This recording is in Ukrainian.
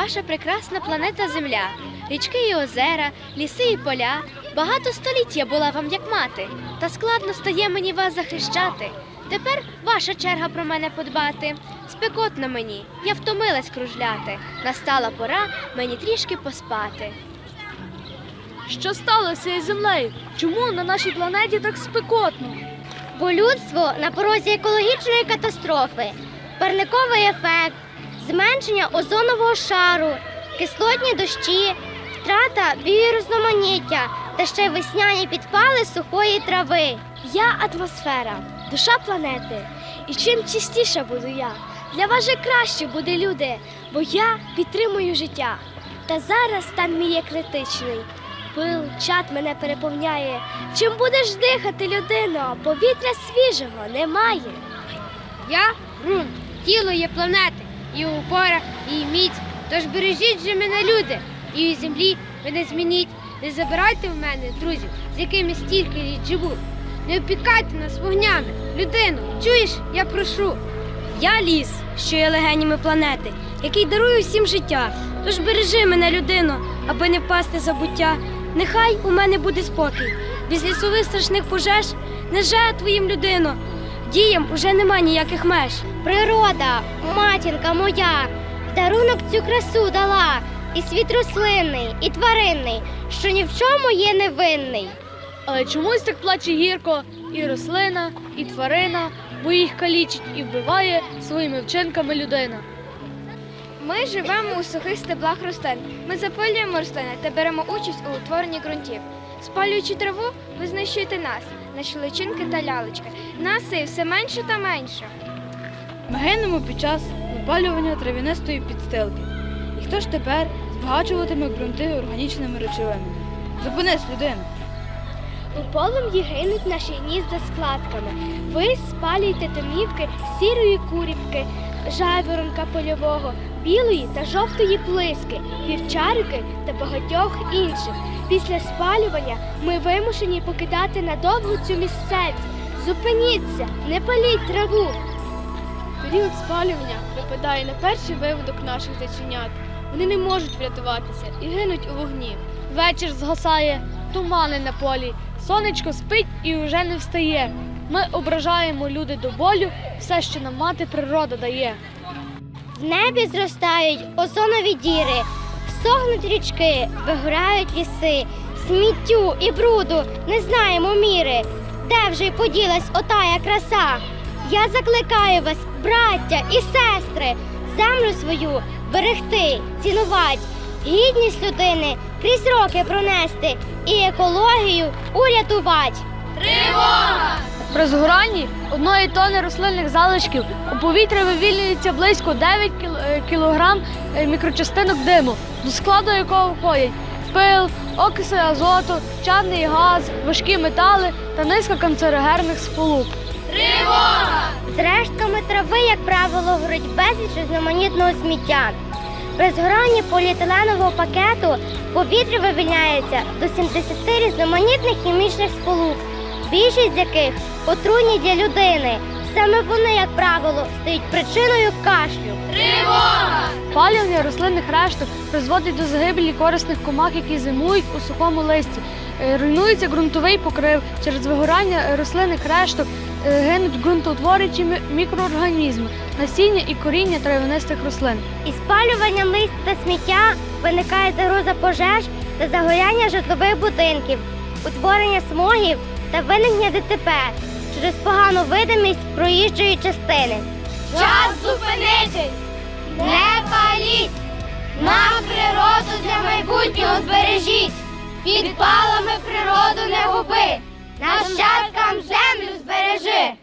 ваша прекрасна планета Земля, річки і озера, ліси і поля. Багато століть я була вам як мати, та складно стає мені вас захищати. Тепер ваша черга про мене подбати. Спекотно мені, я втомилась кружляти. Настала пора мені трішки поспати. Що сталося із землею? Чому на нашій планеті так спекотно? Бо людство на порозі екологічної катастрофи, парниковий ефект, зменшення озонового шару, кислотні дощі, втрата біорізноманіття та ще весняні підпали сухої трави. Я атмосфера, душа планети. І чим чистіша буду я, для вас же краще буде люди, бо я підтримую життя. Та зараз стан мій є критичний. Пил, чад мене переповняє. Чим будеш дихати, людино? Повітря свіжого немає. Я ґрунт, тіло є планети, і опора, і міць. Тож бережіть же мене, люди, і у землі мене змініть. Не забирайте в мене друзів, з якими стільки літ живу. Не опікайте нас вогнями, людину, чуєш, я прошу. Я ліс, що є легенями планети, який дарує всім життя. Тож бережи мене, людино, аби не впасти забуття. Нехай у мене буде спокій. Без лісових страшних пожеж не жаль твоїм людино. Діям уже нема ніяких меж. Природа, матінка моя, дарунок цю красу дала. І світ рослинний, і тваринний, що ні в чому є невинний. Але чомусь так плаче гірко і рослина, і тварина, бо їх калічить і вбиває своїми вчинками людина. Ми живемо у сухих стеблах рослин. Ми запалюємо рослини та беремо участь у утворенні ґрунтів. Спалюючи траву, ви знищуєте нас, наші личинки та лялечки. Нас і все менше та менше. Ми гинемо під час випалювання трав'янистої підстилки. І хто ж тепер збагачуватиме ґрунти органічними речовинами? Зупинись, людина. У полум'ї гинуть наші гнізда складками. Ви спалюєте домівки сірої курівки, жайворонка польового, білої та жовтої плиски, вівчарики та багатьох інших. Після спалювання ми вимушені покидати надовго цю місцевість. Зупиніться, не паліть траву. Період спалювання випадає на перший виводок наших заченят. Вони не можуть врятуватися і гинуть у вогні. Вечір згасає, тумани на полі, сонечко спить і уже не встає. Ми ображаємо люди до болю все, що нам мати природа дає. Небі зростають озонові діри, сохнуть річки, вигорають ліси, сміттю і бруду не знаємо міри. Де вже й поділась отая краса? Я закликаю вас, браття і сестри, землю свою берегти, цінувати, гідність людини крізь роки пронести і екологію урятувати. При згоранні одної тони рослинних залишків у повітря вивільнюється близько 9 кіл- е, е, мікрочастинок диму, до складу якого входять пил, окиси азоту, чадний газ, важкі метали та низка канцерогенних сполук. З рештками трави, як правило, горить безліч різноманітного сміття. При згоранні поліетиленового пакету повітря вивільняється до 70 різноманітних хімічних сполук, більшість з яких отруйні для людини. Саме вони, як правило, стають причиною кашлю. Палювання рослинних решток призводить до загибелі корисних комах, які зимують у сухому листі. Е, Руйнується ґрунтовий покрив через вигорання рослинних решток, е, гинуть ґрунтоутворюючі мікроорганізми, насіння і коріння травянистих рослин. Із спалюванням листя та сміття виникає загроза пожеж та загоряння житлових будинків, утворення смогів та виникнення ДТП через погану видимість проїжджої частини. Час зупинитись! Не паліть! Нам природу для майбутнього збережіть! Підпалами природу не губи! Нащадкам землю збережи!